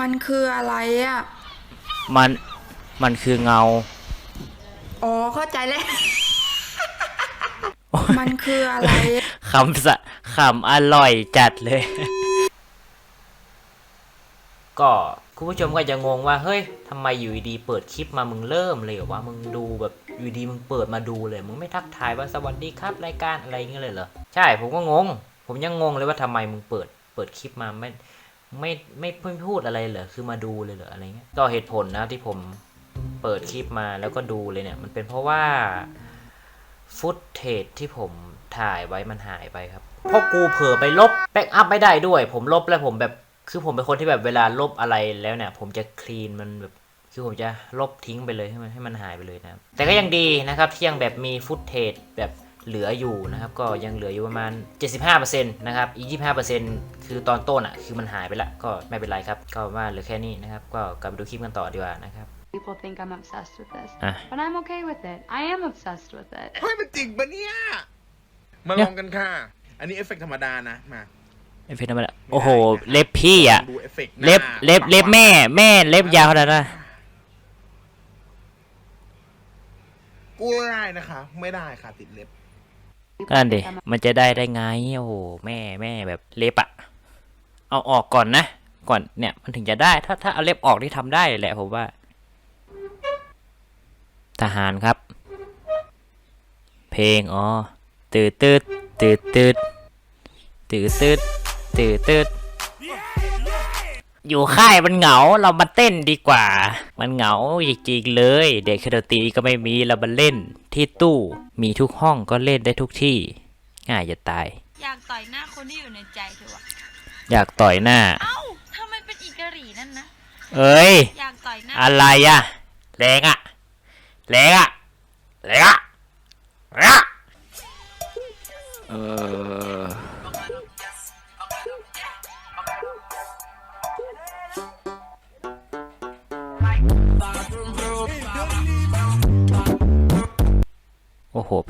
มันคืออะไรอะ มัน มันคือเงา อ๋อ เข้าใจแล้ว มันคืออะไร คำสะคำอร่อยจัดเลย ก็คุณผู้ชมก็จะงงว่า เฮ้ยทำไมอยู่ดีๆเปิดคลิปมามึงเริ่มเลยเหรอว่ามึงดูแบบอยู่ดีมึงเปิดมาดูเลย มึงไม่ทักทายว่าสวัสดีครับรายการอะไรเงี้ยเลยเหรอ ใช่ผมก็งง ผมยังงงเลยว่าทำไมมึงเปิด เปิดคลิปมาไม่ ไม่ไม่ไม่พูดอะไรเหรอคือมาดูเลยเหรออะไรเงี้ยก็เหตุผลนะที่ผมเปิดคลิปมาแล้วก็ดูเลยเนี่ย มันเป็นเพราะว่าฟุตเทจที่ผมถ่ายไว้มันหายไปครับเพราะกูเผลอไปลบแบ็กอัพไม่ได้ด้วย ผมลบแล้วผมแบบคือผมเป็นคนที่แบบเวลาลบอะไรแล้วเนี่ย ผมจะคลีนมันแบบคือผมจะลบทิ้งไปเลยให้มันให้มันหายไปเลยนะครับแต่ก็ยังดีนะครับที่ยังแบบมีฟุตเทจแบบ เหลืออยู่นะครับ ก็ยังเหลืออยู่ประมาณ 75%นะครับ อีก 25%คือตอนต้นอะ คือมันหายไปละ ก็ไม่เป็นไรครับ ก็ว่าเหลือแค่นี้นะครับ ก็กลับไปดูคลิปกันต่อดีกว่านะครับ People think I'm obsessed with this. Ah. But I'm okay with it. I am obsessed with it. เฮ้ยมันจริงปะเนี่ย มาเนี่ลยองกันค่ะ อันนี้เอฟเฟกต์ธรรมดานะ มา เอฟเฟกต์ธรรมดา โอ้โห เล็บพี่อะ ดูเอฟเฟกต์หน้าเล็บ เล็บ เล็บแม่ แม่ เล็บยาวขนาดนั้นนะกูได้นะคะ ไม่ได้ค่ะติดเล็บ ก็นั่นดิมันจะได้ได้ไงโอ้โหแม่แม่แบบเล็บอะเอาออกก่อนนะ ก่อนเนี่ยมันถึงจะได้ ถ้าถ้าเอาเล็บออกที่ทำได้แหละผมว่า ทหารครับ เพลงอ๋อตืดตืดตืดตืดตืดตืดตืดตืด อยู่ค่ายมันเหงาเรามาเต้นดีกว่า มันเหงาจริงๆเลย เด็กเครื่องดนตรีก็ไม่มีเรามาเล่น ที่ตู้มีทุกห้องก็เล่นได้ทุกที่ ง่ายจะตาย อยากต่อยหน้าคนที่อยู่ในใจเธอวะอยากต่อยหน้า เอ้าทำไมเป็นอีกะหรี่นั่นนะเอ้ย อยากต่อยหน้า อะไรอะแรงอะแรงอะแรงอะ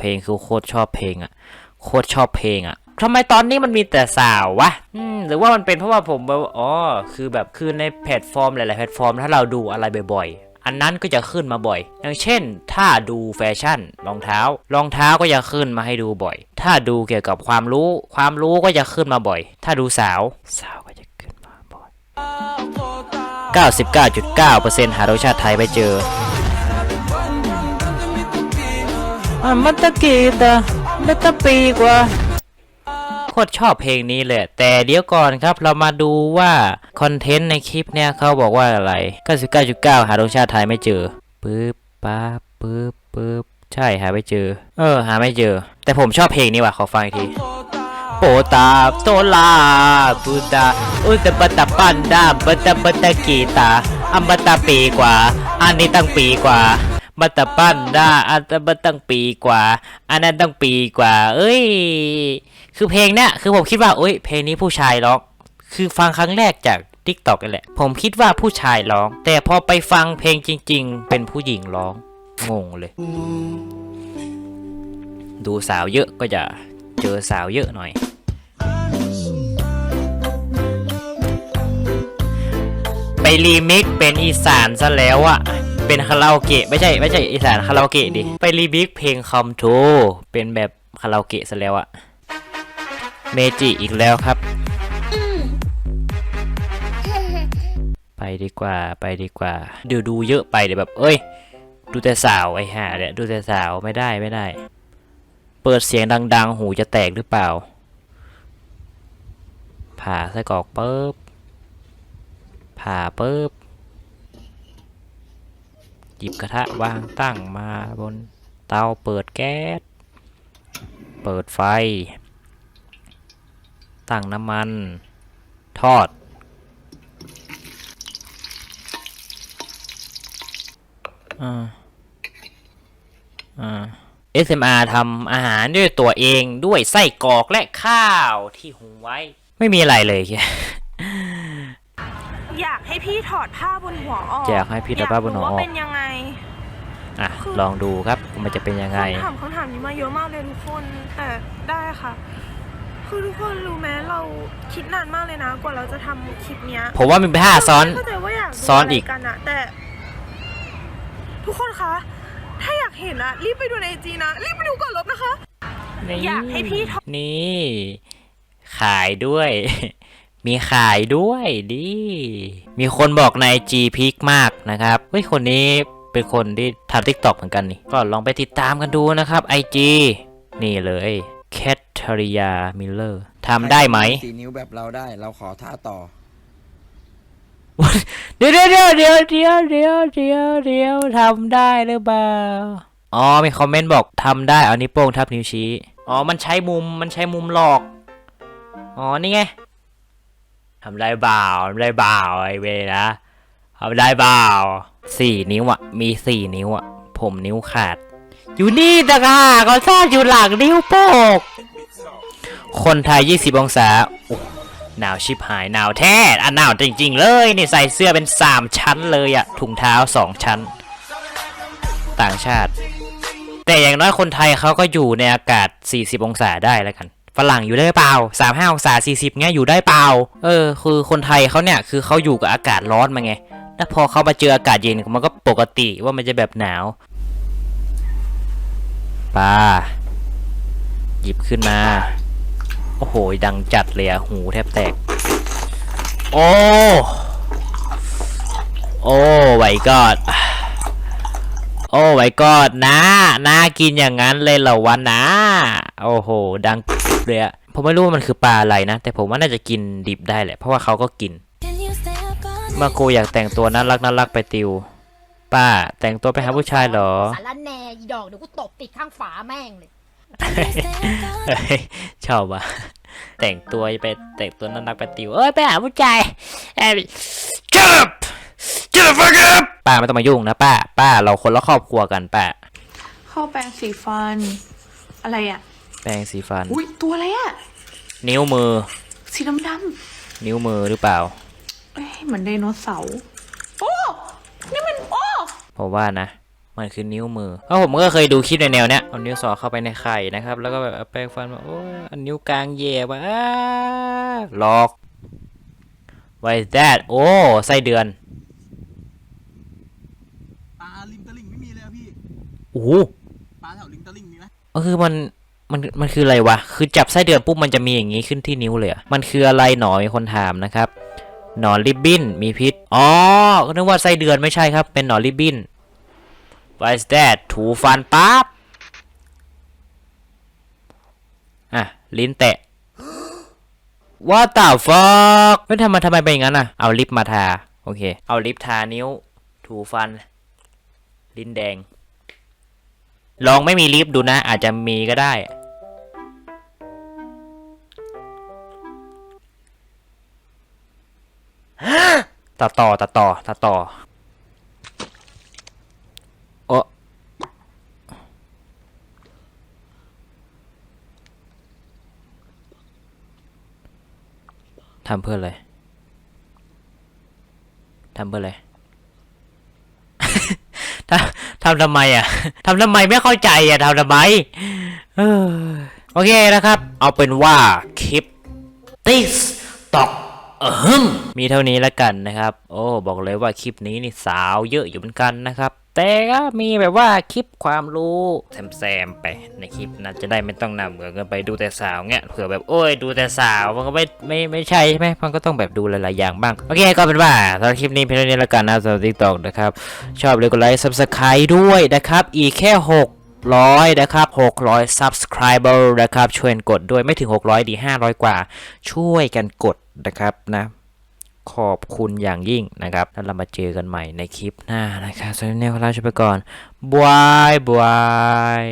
เพลงคือโคตรชอบเพลงอะโคตรชอบเพลงอะทำไมตอนนี้มันมีแต่สาววะหรือว่ามันเป็นเพราะว่าผมแบบอ๋อคือแบบคือในแพลตฟอร์มหลายๆแพลตฟอร์มถ้าเราดูอะไรบ่อยๆอันนั้นก็จะขึ้นมาบ่อย อย่างเช่น ถ้าดูแฟชั่นรองเท้า รองเท้าก็จะขึ้นมาให้ดูบ่อย ถ้าดูเกี่ยวกับความรู้ ความรู้ก็จะขึ้นมาบ่อย ถ้าดูสาว สาวก็จะขึ้นมาบ่อย 99.9%หารสชาติไทยไปเจอ มันตะกีตาไม่ตะปีกว่าโคตรชอบเพลงนี้เลยแต่เดี๋ยวก่อนครับเรามาดูว่า คอนเทนต์ในคลิปเนี่ยเขาบอกว่าอะไร 99.9 หาดวงชาติไทยไม่เจอปึ๊บป๊าปึ๊บปึ๊บใช่หาไม่เจอ เออ หาไม่เจอ แต่ผมชอบเพลงนี้ว่ะขอฟังอีกทีโปตาโตลาปูตาอุตบตะปันดาบตะบตะกีตาอัมบตะปีกว่า อันนี้ตั้งปีกว่า บัตะปั้นดาอันตบตั้งปีกว่า อันนั้นตั้งปีกว่า เอ้ย คือเพลงเนี้ยคือผมคิดว่าเอ้ยเพลงนี้ผู้ชายร้อง คือฟังครั้งแรกจาก t ิ k t o k กันแหละ ผมคิดว่าผู้ชายร้อง แต่พอไปฟังเพลงจริง ๆ เป็นผู้หญิงร้อง งงเลย ดูสาวเยอะก็จะเจอสาวเยอะหน่อยไปรีมิกเป็นอีสานซะแล้วอะ เป็นคาราโอเกะไม่ใช่ไม่ใช่อีสานคาราโอเกะดิไปรีมิกเพลงคอมโทเป็นแบบคาราโอเกะซะแล้วอะเมจิอีกแล้วครับ ไปดีกว่าไปดีกว่า เดี๋ยวดูเยอะไปเดี๋ยวแบบ เอ้ย ดูแต่สาวไอ้ห่าเนี่ยดูแต่สาวไม่ได้ไม่ได้ เปิดเสียงดัง ๆ หูจะแตกหรือเปล่า ผ่าไส้กรอกปุ๊บผ่าปุ๊บ หยิบกระทะวางตั้งมาบนเตาเปิดแก๊ส เปิดไฟ ตั้งน้ำมัน ทอด อ่า อ่า SMR ทำอาหารด้วยตัวเองด้วยไส้กรอกและข้าวที่หุงไว้ ไม่มีอะไรเลยแค่อยากให้พี่ถอดผ้าบนหัวออกอยากให้พี่ถอดผ้าบนหัวออกยรู้ว่าเป็นยังไง อะลองดูครับว่ามันจะเป็นยังไงคนถามคำถามนี้มาเยอะมากเลยทุกคนแต่ได้ค่ะ คือทุกคนรู้ไหมเราคิดนานมากเลยนะกว่าเราจะทำคลิปเนี้ยผมว่ามันเป็นท่าซ้อนเข้าใจซ้อนอีกะไรกันอะแต่ ทุกคนคะถ้าอยากเห็นอะรีบไปดูในไอจีนะรีบไปดูก่อนลบนะคะอยากให้พี่ทนี่ ขายด้วย มีขายด้วยดิมีคนบอกในจีพีคมากนะครับเฮ้ยคนนี้ เป็นคนที่ทำทิกตอกเหมือนกันนี่ ก็ลองไปติดตามกันดูนะครับ IG นี่เลยแคทเธอริยามิลเลอร์ทำได้ไหม สี่นิ้วแบบเราได้ เราขอท่าต่อ เดี๋ยวเดี๋ยวเดี๋ยวเดี๋ยวเดี๋ยวเดี๋ยวเดี๋ยวเดี๋ยวทำได้หรือเปล่า อ๋อ มีคอมเมนต์บอกทำได้ เอานิ้วโป้งทับนิ้วชี้ อ๋อ มันใช้มุม มันใช้มุมหลอก อ๋อ นี่ไงทำได้เปล่าทำได้เปล่าไอเวนะทำได้เปล่า สี่นิ้วอะมีสี่นิ้วอะผมนิ้วขาด อยู่นี่ตะค่ะเขาซ่อนอยู่หลังนิ้วโป้งคนไทย20องศาหนาวชิบหายหนาวแท้อะหนาวจริง ๆ เลยนี่ใส่เสื้อเป็น3ชั้นเลยอะถุงเท้า2ชั้น ต่างชาติ แต่อย่างน้อยคนไทยเขาก็อยู่ในอากาศ 40 องศาได้แล้วกันฝรั่งอยู่ได้เปล่า35องศา40เงี้ยอยู่ได้เปล่า เออ คือคนไทยเขาเนี่ย คือเขาอยู่กับอากาศร้อนมาไง แล้วพอเขามาเจออากาศเย็นมันก็ปกติว่ามันจะแบบหนาวปลาหยิบขึ้นมา โอ้โห ดังจัดเลยอะหูแทบแตก โอ้ โอ้ไวกอด โอ้ไวกอดนะน่ากินอย่างนั้นเลยเหรอวะนะ โอ้โห ดังเลยอะผมไม่รู้ว่ามันคือปลาอะไรนะ แต่ผมว่าน่าจะกินดิบได้แหละ เพราะว่าเขาก็กิน มากูอยากแต่งตัวน่ารักน่ารักไปติว ป้า แต่งตัวไปหาผู้ชายเหรอ สารแหนอีดอกเดี๋ยวกูตบติดข้างฝาแม่งเลยเฮ้ยชอบว่ะแต่งตัวไปแต่งตัวน่ารักไปติว เอ้ยไปหาผู้ชายเอ้ยจับจับฟักบป้าไม่ต้องมายุ่งนะป้า ป้าเราคนละครอบครัวกันป้า เข้าแปรงสีฟัน อะไรอะแปรงสีฟัน อุ้ยตัวอะไรอะนิ้วมือ สีดำนิ้วมือหรือเปล่าๆ เอ้ยเหมือนไดโนเสาร์โอ้ นี่มันโอ้ผมว่านะ มันคือนิ้วมือเพราะผมก็เคยดูคลิปในแนวเนี้ยเอานิ้วสอดเข้าไปในไข่นะครับ แล้วก็แบบเอาแปรงฟันมาโอ้ยเอานิ้วกลางแย่มาอ้าหลอก What is that โอ้ไส้เดือนปลาริมตลิ่งไม่มีเลยอะพี่โอ้โหปลาแถวริมตลิ่งมีไหมก็คือมันมันมันคืออะไรวะ คือจับไส้เดือนปุ๊บมันจะมีอย่างนี้ขึ้นที่นิ้วเลยอะมันคืออะไรหนอมีคนถามนะครับ หนอนริบบิ้นมีพิษ อ๋อ ก็นึกว่าไส้เดือนไม่ใช่ครับ เป็นหนอนริบบิ้น What is that ถูฟันปั๊บ อะ ลิ้นแตะ What the fuck ไม่ทำไมทำไมเป็นอย่างนั้นอะ เอาลิปมาทา โอเค เอาลิปทานิ้ว ถูฟัน ลิ้นแดง ลองไม่มีลิฟดูนะ อาจจะมีก็ได้ ตัดต่อตัดต่อตัดต่อโอ้ทำเพื่ออะไรทำเพื่ออะไรทำทำทำไมอะทำทำไมไม่เข้าใจอะทำทำไมเออโอเคนะครับ เอาเป็นว่าคลิป this ตอก มมีเท่านี้แล้วกันนะครับ โอ้บอกเลยว่าคลิปนี้นี่สาวเยอะอยู่เหมือนกันนะครับ แต่ก็มีแบบว่าคลิปความรู้แซมๆไปในคลิปนะจะได้ไม่ต้องนำเหมือนกันไปดูแต่สาวเงี้ยเผื่อแบบโอ้ยดูแต่สาวมันก็ไม่ไม่ไม่ใช่ใช่ไหมมันก็ต้องแบบดูหลายๆอย่างบ้าง โอเคก็เป็นว่าสำหรับคลิปนี้เพียงเท่านี้แล้วกันนะสำหรับ TikTok นะครับ ชอบเลยกดไลค์ Subscribe ด้วยนะครับ อีกแค่600 นะครับ 600 Subscriber นะครับ ช่วยกันกดด้วยไม่ถึง 600 ดี 500 กว่า ช่วยกันกด นะครับนะขอบคุณอย่างยิ่งนะครับแล้วเรามาเจอกันใหม่ในคลิปหน้านะครับสำหรับวันนี้ขอลาไปก่อนบายบาย